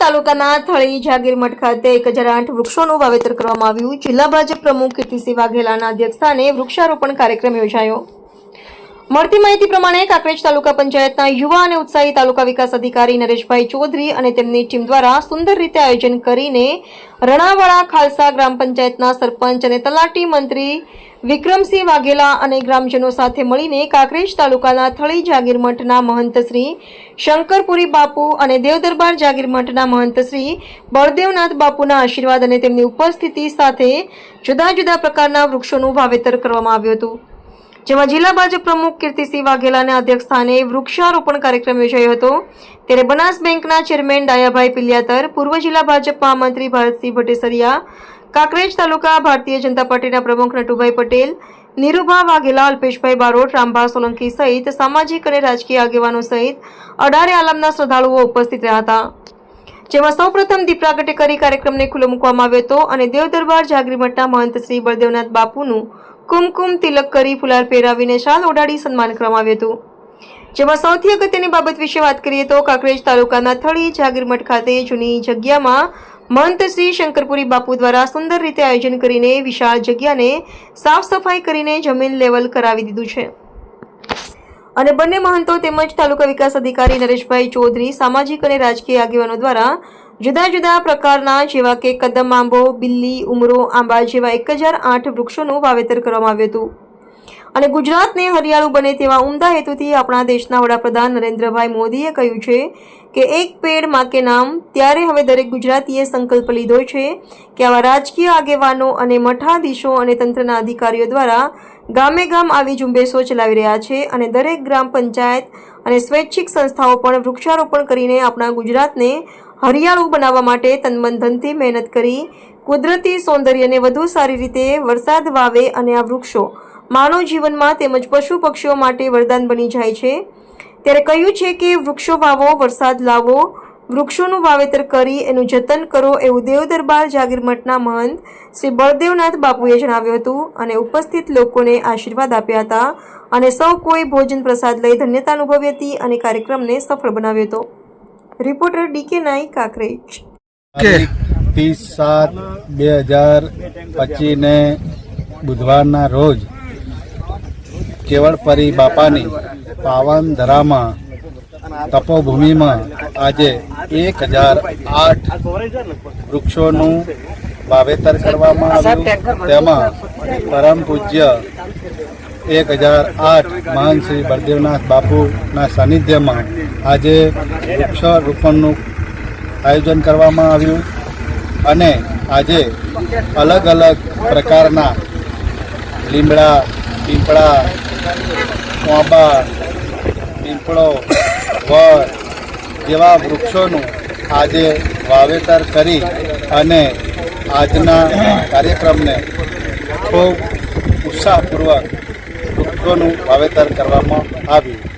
તાલુકાના થળી જાગીર મઠ ખાતે એક હજાર આઠ વૃક્ષોનું વાવેતર કરવામાં આવ્યું. જિલ્લા ભાજપ પ્રમુખ કીર્તિસિંહ વાઘેલાના અધ્યક્ષસ્થાને વૃક્ષારોપણ કાર્યક્રમ યોજાયો. મળતી માહિતી પ્રમાણે કાંકરેજ તાલુકા પંચાયતના યુવા અને ઉત્સાહી તાલુકા વિકાસ અધિકારી નરેશભાઈ ચૌધરી અને તેમની ટીમ દ્વારા સુંદર રીતે આયોજન કરીને રણાવાડા ખાલસા ગ્રામ પંચાયતના સરપંચ અને તલાટી મંત્રી વિક્રમસિંહ વાઘેલા અને ગ્રામજનો સાથે મળીને કાંકરેજ તાલુકાના થળી જાગીર મઠના મહંત શ્રી શંકરપુરી બાપુ અને દેવદરબાર જાગીર મઠના મહંત શ્રી બળદેવનાથ બાપુના આશીર્વાદ અને તેમની ઉપસ્થિતિ સાથે જુદા જુદા પ્રકારના વૃક્ષોનું વાવેતર કરવામાં આવ્યું હતું. જેમાં જિલ્લા ભાજપ પ્રમુખ કીર્તિસિંહ વાઘેલાના અધ્યક્ષસ્થાને વૃક્ષારોપણ કાર્યક્રમ યોજાયો હતો. ત્યારે બનાસ બેંકના ચેરમેન ડાયાભાઈ પિલિયાતર, પૂર્વ જિલ્લા ભાજપ મહામંત્રી ભારતસિંહ ભટ્ટેસરિયા કાંકરેજ તાલુકા ભારતીય જનતા પાર્ટીના પ્રમુખ નટુભાઈ પટેલ, નીરુભા વાઘેલા, અલ્પેશભાઈ બારોટ, રામભા સોલંકી સહિત સામાજિક અને રાજકીય આગેવાનો સહિત અઢારે આલમના શ્રદ્ધાળુઓ ઉપસ્થિત રહ્યા હતા. જેમાં સૌપ્રથમ દીપ પ્રાગટ્ય કરી કાર્યક્રમને ખુલ્લો મૂકવામાં આવ્યો હતો અને દેવદરબાર જાગરીમઠના મહંત શ્રી બળદેવનાથ બાપુનું કુમકુમ તિલક કરી ફુલાર પહેરાવીને શાલ ઓઢાડી સન્માન કરવામાં આવ્યું હતું. જેમાં સૌથી અગત્યની બાબત વિશે વાત કરીએ તો કાંકરેજ તાલુકાના થળી જાગીરમઠ ખાતે જૂની જગ્યામાં મહંત શ્રી શંકરપુરી બાપુ દ્વારા સુંદર રીતે આયોજન કરીને વિશાળ જગ્યાને સાફ સફાઈ કરીને જમીન લેવલ કરાવી દીધું છે. અને બંને મહંતો તેમજ તાલુકા વિકાસ અધિકારી નરેશભાઈ ચૌધરી સામાજિક અને રાજકીય આગેવાનો દ્વારા જુદા જુદા પ્રકારના જેવા કે કદમ આંબો, બિલ્લી, ઉમરો, આંબા જેવા એક હજાર આઠ વૃક્ષોનું વાવેતર કરવામાં આવ્યું હતું. અને ગુજરાતને હરિયાળું બને તેવા ઉમદા હેતુથી આપણા દેશના વડાપ્રધાન નરેન્દ્રભાઈ મોદીએ કહ્યું છે કે એક પેડમાં કે નામ, ત્યારે હવે દરેક ગુજરાતીએ સંકલ્પ લીધો છે કે આવા રાજકીય આગેવાનો અને મઠાધીશો અને તંત્રના અધિકારીઓ દ્વારા ગામે ગામ આવી ઝુંબેશો ચલાવી રહ્યા છે અને દરેક ગ્રામ પંચાયત અને સ્વૈચ્છિક સંસ્થાઓ પણ વૃક્ષારોપણ કરીને આપણા ગુજરાતને હરિયાળું બનાવવા માટે તનમન ધનથી મહેનત કરી, કુદરતી સૌંદર્યને વધુ સારી રીતે વરસાદ વાવે અને આ વૃક્ષો માનવ જીવનમાં તેમજ પશુ પક્ષીઓ માટે વરદાન બની જાય છે. ત્યારે કહ્યું છે કે વૃક્ષો વાવો, વરસાદ લાવો, વૃક્ષોનું વાવેતર કરી, એનું જતન કરો એવું દેવ દરબાર જાગીર મઠના મહંત શ્રી બળદેવનાથ બાપુએ જણાવ્યું હતું અને ઉપસ્થિત લોકોને આશીર્વાદ આપ્યા હતા અને સૌ કોઈ ભોજન પ્રસાદ લઈ ધન્યતા અનુભવી હતી અને કાર્યક્રમને સફળ બનાવ્યો હતો. રિપોર્ટર ડીકે નાઈ કાંકરેજ ત્રીસ સાત બે હજાર પચીસને બુધવારના રોજ કેવળપરી બાપાની પાવન ધરામાં તપોભૂમિમાં આજે એક હજાર આઠ વૃક્ષોનું વાવેતર કરવામાં આવ્યું. તેમાં પરમ પૂજ્ય એક હજાર આઠ મહાન શ્રી બળદેવનાથ બાપુના સાનિધ્યમાં આજે વૃક્ષારોપણનું આયોજન કરવામાં આવ્યું અને આજે અલગ અલગ પ્રકારના લીમડા, પીપળા, કોંબા, પીપળો વડ જેવા વૃક્ષોનું આજે વાવેતર કરી અને આજના કાર્યક્રમને ખૂબ ઉત્સાહપૂર્વક વૃક્ષોનું વાવેતર કરવામાં આવ્યું.